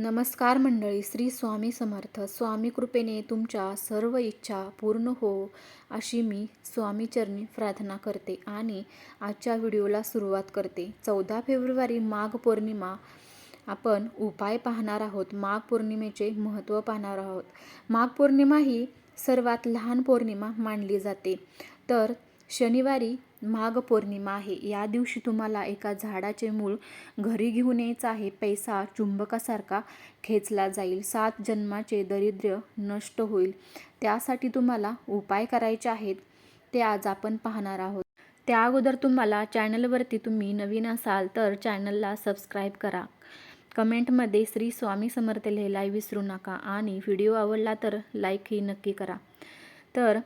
नमस्कार मंडळी श्री स्वामी समर्थ. स्वामी कृपेने तुमच्या सर्व इच्छा पूर्ण हो अशी मी स्वामीचरणी प्रार्थना करते आणि आजच्या व्हिडिओला सुरुवात करते. चौदा फेब्रुवारी माघ पौर्णिमा आपण उपाय पाहणार आहोत. माघ पौर्णिमेचे महत्त्व पाहणार आहोत. माघ पौर्णिमा ही सर्वात लहान पौर्णिमा मानली जाते. तर शनिवारी माघ पौर्णिमा आहे. या दिवशी तुम्हाला एका झाडाचे मूळ घरी घेऊन यायचं आहे. पैसा चुंबकासारखा खेचला जाईल. सात जन्माचे दरिद्र्य नष्ट होईल. त्यासाठी तुम्हाला उपाय करायचे आहेत. ते आज आपण पाहणार आहोत. त्या अगोदर तुम्हाला चॅनलवरती तुम्ही नवीन असाल तर चॅनलला सबस्क्राईब करा. कमेंटमध्ये श्री स्वामी समर्थ लिहायला विसरू नका आणि व्हिडिओ आवडला तर लाईकही नक्की करा. तर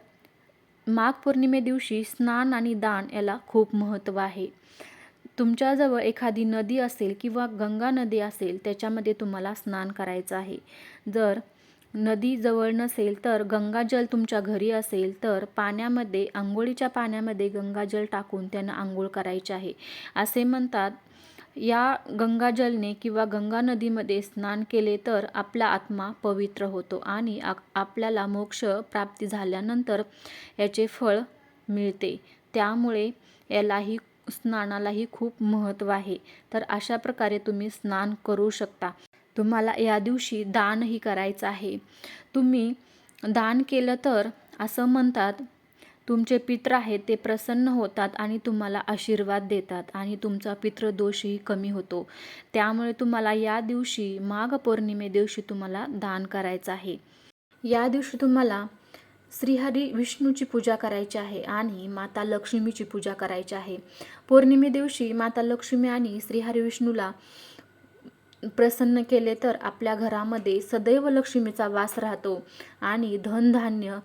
माघ पौर्णिमे दिवशी स्नान आणि दान याला खूप महत्त्व आहे. तुमच्याजवळ एखादी नदी असेल किंवा गंगा नदी असेल त्याच्यामध्ये तुम्हाला स्नान करायचं आहे. जर नदी जवळ नसेल तर गंगाजल तुमच्या घरी असेल तर पाण्यामध्ये आंघोळीच्या पाण्यामध्ये गंगाजल टाकून त्यांना आंघोळ करायचे आहे. असे म्हणतात या गंगाजलने किंवा गंगा नदीमध्ये स्नान केले तर आपला आत्मा पवित्र होतो आणि आ आपल्याला मोक्ष प्राप्ती झाल्यानंतर याचे फळ मिळते. त्यामुळे यालाही स्नानालाही खूप महत्त्व आहे. तर अशा प्रकारे तुम्ही स्नान करू शकता. तुम्हाला या दिवशी दानही करायचं आहे. तुम्ही दान केलं तर असं म्हणतात तुमचे पित्र आहेत ते प्रसन्न होतात आणि तुम्हाला आशीर्वाद देतात आणि तुमचा पितृदोषही कमी होतो. त्यामुळे तुम्हाला या दिवशी माघ पौर्णिमे दिवशी तुम्हाला दान करायचं आहे. या दिवशी तुम्हाला श्रीहरी विष्णूची पूजा करायची आहे आणि माता लक्ष्मीची पूजा करायची आहे. पौर्णिमे दिवशी माता लक्ष्मी आणि श्रीहरी विष्णूला प्रसन्न केले तर आपल्या घरामध्ये सदैव लक्ष्मीचा वास राहतो आणि धनधान्य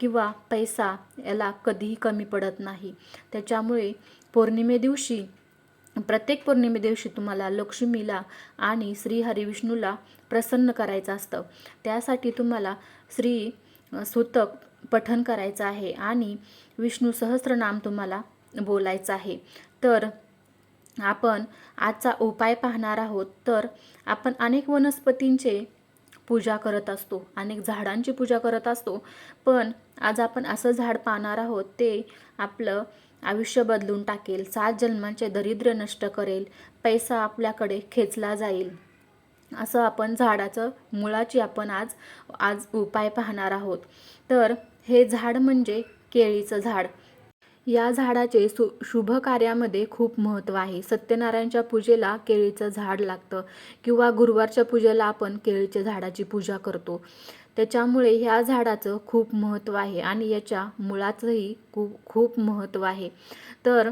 किंवा पैसा याला कधीही कमी पडत नाही. त्याच्यामुळे पौर्णिमे दिवशी प्रत्येक पौर्णिमे दिवशी तुम्हाला लक्ष्मीला आणि श्री हरिविष्णूला प्रसन्न करायचं असतं. त्यासाठी तुम्हाला श्री सूतक पठन करायचं आहे आणि विष्णू सहस्रनाम तुम्हाला बोलायचं आहे. तर आपण आजचा उपाय पाहणार आहोत. तर आपण अनेक वनस्पतींचे पूजा करत असतो. अनेक झाडांची पूजा करत असतो. पण आज आपण असं झाड पाहणार आहोत ते आपलं आयुष्य बदलून टाकेल सात जन्मांचे दरिद्र नष्ट करेल पैसा आपल्याकडे खेचला जाईल. असं आपण झाडाचं मुळाची आपण आज आज उपाय पाहणार आहोत. तर हे झाड म्हणजे केळीचं झाड. या झाडाचे सु शुभ कार्यामध्ये खूप महत्त्व आहे. सत्यनारायणच्या पूजेला केळीचं झाड लागतं किंवा गुरुवारच्या पूजेला आपण केळीच्या झाडाची पूजा करतो. त्याच्यामुळे ह्या झाडाचं खूप महत्त्व आहे आणि याच्या मुळाचंही खूप खूप महत्त्व आहे. तर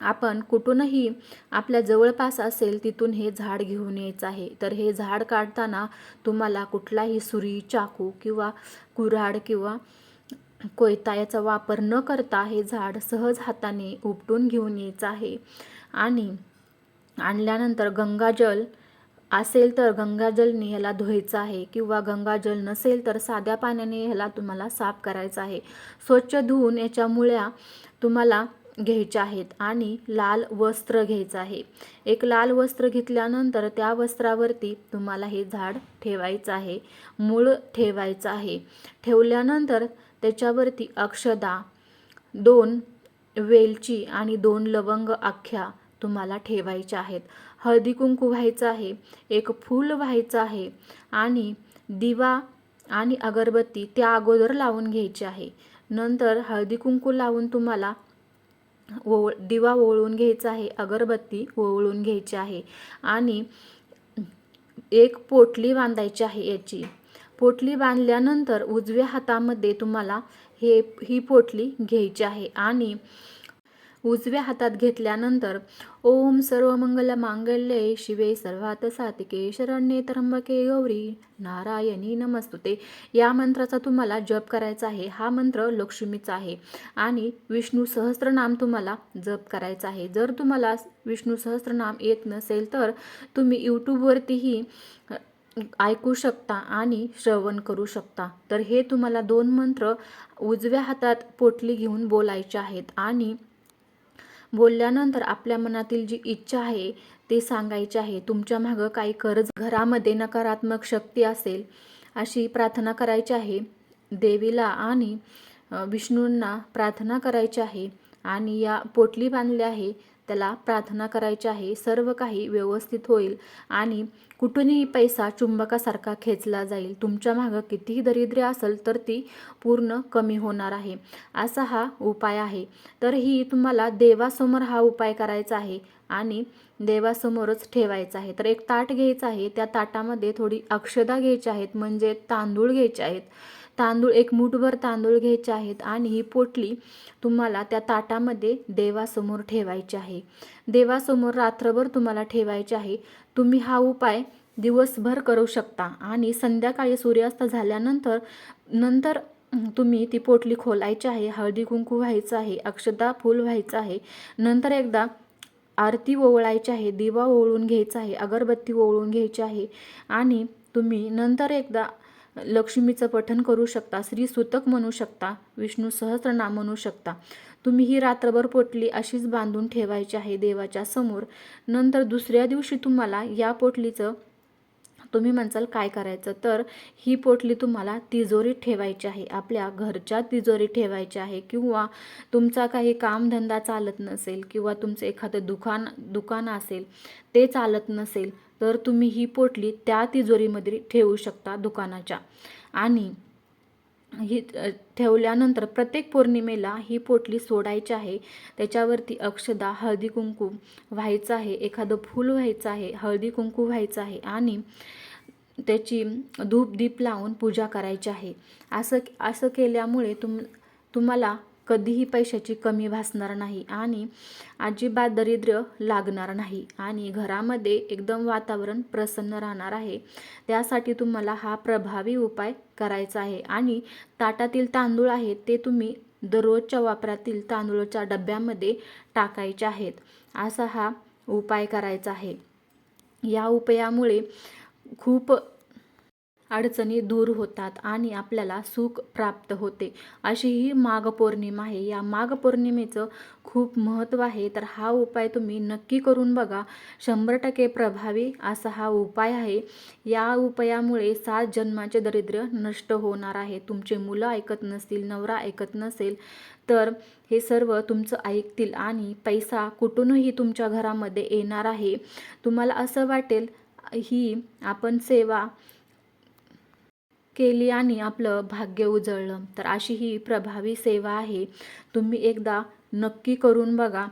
आपण कुठूनही आपल्या जवळपास असेल तिथून हे झाड घेऊन यायचं आहे. तर हे झाड काढताना तुम्हाला कुठलाही सुरी चाकू किंवा कुऱ्हाड किंवा कोयता याचा वापर न करता हे झाड सहज हाताने उपटून घेऊन यायचं आहे. आणि आणल्यानंतर गंगाजल असेल तर गंगाजलने ह्याला धुवायचं आहे किंवा गंगाजल नसेल तर साध्या पाण्याने ह्याला तुम्हाला साफ करायचं आहे. स्वच्छ धुवून याच्या मुळ्या तुम्हाला घ्यायच्या आहेत आणि लाल वस्त्र घ्यायचं आहे. एक लाल वस्त्र घेतल्यानंतर त्या वस्त्रावरती तुम्हाला हे झाड ठेवायचं आहे. मूळ ठेवायचं आहे. ठेवल्यानंतर त्याच्यावरती अक्षदा दोन वेलची आणि दोन लवंग आख्या तुम्हाला ठेवायच्या आहेत. हळदी कुंकू व्हायचं आहे एक फूल व्हायचं आहे आणि दिवा आणि अगरबत्ती त्या अगोदर लावून घ्यायची आहे. नंतर हळदी कुंकू लावून तुम्हाला ओळ दिवा ओळून घ्यायचा आहे अगरबत्ती ओवळून घ्यायची आहे आणि एक पोटली बांधायची आहे याची. पोटली बांधल्यानंतर उजव्या हातामध्ये तुम्हाला हे ही पोटली घ्यायची आहे. आणि उजव्या हातात घेतल्यानंतर ओम सर्व मंगल मांगल्ये शिवे सर्वात सातिके शरण्ये त्र्यंबके गौरी नारायणी नमस्तुते. या मंत्राचा तुम्हाला जप करायचा आहे. हा मंत्र लक्ष्मीचा आहे. आणि विष्णू सहस्त्रनाम तुम्हाला जप करायचा आहे. जर तुम्हाला विष्णू सहस्त्रनाम येत नसेल तर तुम्ही यूट्यूबवरतीही ऐकू शकता आणि श्रवण करू शकता. तर हे तुम्हाला दोन मंत्र उजव्या हातात पोटली घेऊन बोलायचे आहेत आणि बोलल्यानंतर आपल्या मनातील जी इच्छा आहे ते सांगायचे आहे. तुमच्या मागं काही कर्ज घरामध्ये नकारात्मक शक्ती असेल अशी प्रार्थना करायची आहे. देवीला आणि विष्णूंना प्रार्थना करायची आहे आणि या पोटली बांधली आहे. त्याला प्रार्थना करायची आहे. सर्व काही व्यवस्थित होईल आणि कुठूनही पैसा चुंबकासारखा खेचला जाईल. तुमच्या मागं कितीही दरिद्र्य असेल तर ती पूर्ण कमी होणार आहे. असा हा उपाय आहे. तर ही तुम्हाला देवासमोर हा उपाय करायचा आहे आणि देवासमोरच ठेवायचा आहे. तर एक ताट घ्यायचं आहे. त्या ताटामध्ये थोडी अक्षदा घ्यायची आहेत. म्हणजे तांदूळ घ्यायचे आहेत. तांदूळ एक मूठभर तांदूळ घ्यायचे आहेत आणि ही पोटली तुम्हाला त्या ताटामध्ये देवासमोर ठेवायची आहे. देवासमोर रात्रभर तुम्हाला ठेवायचे आहे. तुम्ही हा उपाय दिवसभर करू शकता आणि संध्याकाळी सूर्यास्त झाल्यानंतर नंतर तुम्ही ती पोटली खोलायची आहे हळदी कुंकू व्हायचं आहे अक्षदा फूल व्हायचं आहे. नंतर एकदा आरती ओवळायची आहे दिवा ओवळून घ्यायचा आहे अगरबत्ती ओवळून घ्यायची आहे आणि तुम्ही नंतर एकदा लक्ष्मीचं पठन करू शकता श्री सुतक म्हणू शकता विष्णू सहस्रनाम म्हणू शकता. तुम्ही ही रात्रभर पोटली अशीच बांधून ठेवायची आहे देवाच्या समोर. नंतर दुसऱ्या दिवशी तुम्हाला या पोटलीचं तुम्ही म्हणसाल काय करायचं? तर ही पोटली तुम्हाला तिजोरीत ठेवायची आहे. आपल्या घरच्या तिजोरीत ठेवायची आहे. किंवा तुमचा काही कामधंदा चालत नसेल किंवा तुमचं एखादं दुकान दुकान असेल ते चालत नसेल तर तुम्ही ही पोटली त्या तिजोरीमध्ये ठेवू शकता दुकानाच्या. आणि ही ठेवल्यानंतर प्रत्येक पौर्णिमेला ही पोटली सोडायची आहे. त्याच्यावरती अक्षदा हळदी कुंकू व्हायचं आहे. एखादं फूल व्हायचं आहे हळदी कुंकू व्हायचं आहे आणि त्याची धूप दीप लावून पूजा करायची आहे. असं असं केल्यामुळे तुम तुम्हाला कधीही पैशाची कमी भासणार नाही आणि अजिबात दरिद्र्य लागणार नाही. आणि घरामध्ये एकदम वातावरण प्रसन्न राहणार आहे. त्यासाठी तुम्हाला हा प्रभावी उपाय करायचा आहे. आणि ताटातील तांदूळ आहेत ते तुम्ही दररोजच्या वापरातील तांदूळच्या डब्यामध्ये टाकायचे आहेत. असा हा उपाय करायचा आहे. या उपायामुळे खूप अडचणी दूर होतात आणि आपल्याला सुख प्राप्त होते. अशी ही माघ पौर्णिमा आहे. या माघ पौर्णिमेचं खूप महत्त्व आहे. तर हा उपाय तुम्ही नक्की करून बघा. शंभर टक्के प्रभावी असा हा उपाय आहे. या उपायामुळे सात जन्माचे दरिद्र्य नष्ट होणार आहे. तुमचे मुलं ऐकत नसतील नवरा ऐकत नसेल तर हे सर्व तुमचं ऐकतील आणि पैसा कुठूनही तुमच्या घरामध्ये येणार आहे. तुम्हाला असं वाटेल ही आपण सेवा केली आणि आपलं भाग्य उजळलं. तर अशी ही प्रभावी सेवा आहे. तुम्ही एकदा नक्की करून बघा.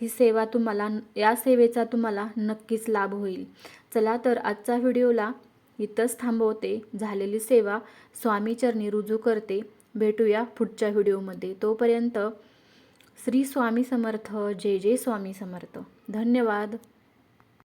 ही सेवा तुम्हाला या सेवेचा तुम्हाला नक्कीच लाभ होईल. चला तर आजचा व्हिडिओला इथंच थांबवते. झालेली सेवा स्वामीचरणी रुजू करते. भेटूया पुढच्या व्हिडिओमध्ये. तोपर्यंत श्री स्वामी समर्थ जय जय स्वामी समर्थ. धन्यवाद.